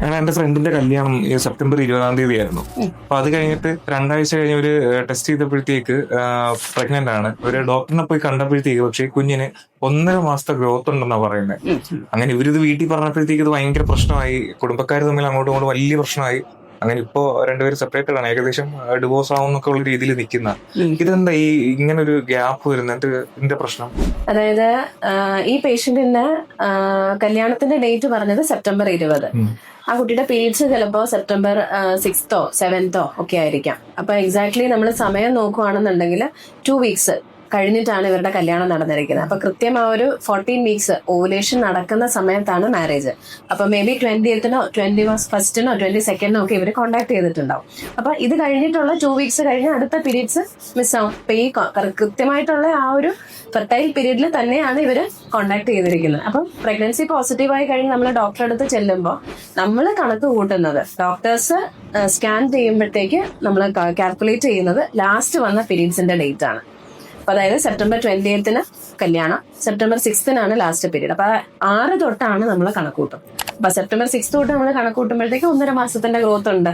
അങ്ങനെ എന്റെ ഫ്രണ്ടിന്റെ കല്യാണം ഈ സെപ്റ്റംബർ ഇരുപതാം തീയതി ആയിരുന്നു അപ്പൊ അത് കഴിഞ്ഞിട്ട് രണ്ടാഴ്ച കഴിഞ്ഞ് ഒരു ടെസ്റ്റ് ചെയ്തപ്പോഴത്തേക്ക് പ്രഗ്നന്റ് ആണ്. ഒരു ഡോക്ടറിനെ പോയി കണ്ടപ്പോഴത്തേക്ക് പക്ഷേ കുഞ്ഞിന് ഒന്നര മാസത്തെ ഗ്രോത്ത് ഉണ്ടെന്നാ പറയുന്നത് അങ്ങനെ ഇവരിത് വീട്ടിൽ പറഞ്ഞപ്പോഴത്തേക്ക് ഇത് ഭയങ്കര പ്രശ്നമായി. കുടുംബക്കാർ തമ്മിൽ അങ്ങോട്ടും ഇങ്ങോട്ടും വലിയ പ്രശ്നമായി. അങ്ങനെ ഇപ്പോ രണ്ടുപേരും സെപ്പറേറ്റഡ് ആണ്. ഏകദേശം ഡിവോഴ്സ് ആവുന്നൊക്കെ ഉള്ള രീതിയിൽ നിൽക്കുന്ന. ഇതെന്താ ഈ ഇങ്ങനെ ഒരു ഗ്യാപ്പ് വരുന്നത് ഇതിന്റെ പ്രശ്നം? അതായത് ഈ പേഷ്യന്റിന്റെ കല്യാണത്തിന്റെ ഡേറ്റ് പറഞ്ഞത് സെപ്റ്റംബർ ഇരുപത്. ആ കുട്ടിയുടെ പീരീഡ്സ് ചിലപ്പോ സെപ്റ്റംബർ സിക്സ്തോ സെവൻത്തോ ഒക്കെ ആയിരിക്കാം. അപ്പൊ എക്സാക്ട്ലി നമ്മൾ സമയം നോക്കുകയാണെന്നുണ്ടെങ്കിൽ ടു വീക്സ് കഴിഞ്ഞിട്ടാണ് ഇവരുടെ കല്യാണം നടന്നിരിക്കുന്നത്. അപ്പൊ കൃത്യം ആ ഒരു ഫോർട്ടീൻ വീക്സ് ഓവുലേഷൻ നടക്കുന്ന സമയത്താണ് മാരേജ് അപ്പൊ മേ ബി ട്വന്റി എയ്ത്തിനോ ട്വന്റി ഫസ്റ്റിനോ ട്വന്റി സെക്കൻഡിനോ ഒക്കെ ഇവർ കോൺടാക്ട് ചെയ്തിട്ടുണ്ടാവും. അപ്പൊ ഇത് കഴിഞ്ഞിട്ടുള്ള ടു വീക്സ് കഴിഞ്ഞ് അടുത്ത പീരീഡ്സ് മിസ് ആവും. അപ്പൊ ഈ കൃത്യമായിട്ടുള്ള ആ ഒരു ഫെർട്ടൈൽ പീരീഡിൽ തന്നെയാണ് ഇവർ കോൺടാക്ട് ചെയ്തിരിക്കുന്നത്. അപ്പം പ്രഗ്നൻസി പോസിറ്റീവായി കഴിഞ്ഞ് നമ്മൾ ഡോക്ടറെ അടുത്ത് ചെല്ലുമ്പോൾ നമ്മൾ കണക്ക് കൂട്ടുന്നത്. ഡോക്ടേഴ്സ് സ്കാൻ ചെയ്യുമ്പോഴത്തേക്ക് നമ്മൾ കാൽക്കുലേറ്റ് ചെയ്യുന്നത് ലാസ്റ്റ് വന്ന പീരീഡ്സിന്റെ ഡേറ്റ് ആണ്. അപ്പൊ അതായത് സെപ്റ്റംബർ ട്വന്റിയത്തിന് കല്യാണം സെപ്റ്റംബർ സിക്സ്തിനാണ് ലാസ്റ്റ് പീരീഡ് അപ്പൊ ആറ് തൊട്ടാണ് നമ്മൾ കണക്കൂട്ടും അപ്പൊ സെപ്റ്റംബർ സിക്സ് തൊട്ട് നമ്മൾ കണക്കൂട്ടുമ്പോഴത്തേക്ക് ഒന്നര മാസത്തിന്റെ ഗ്രോത്ത് ഉണ്ട്.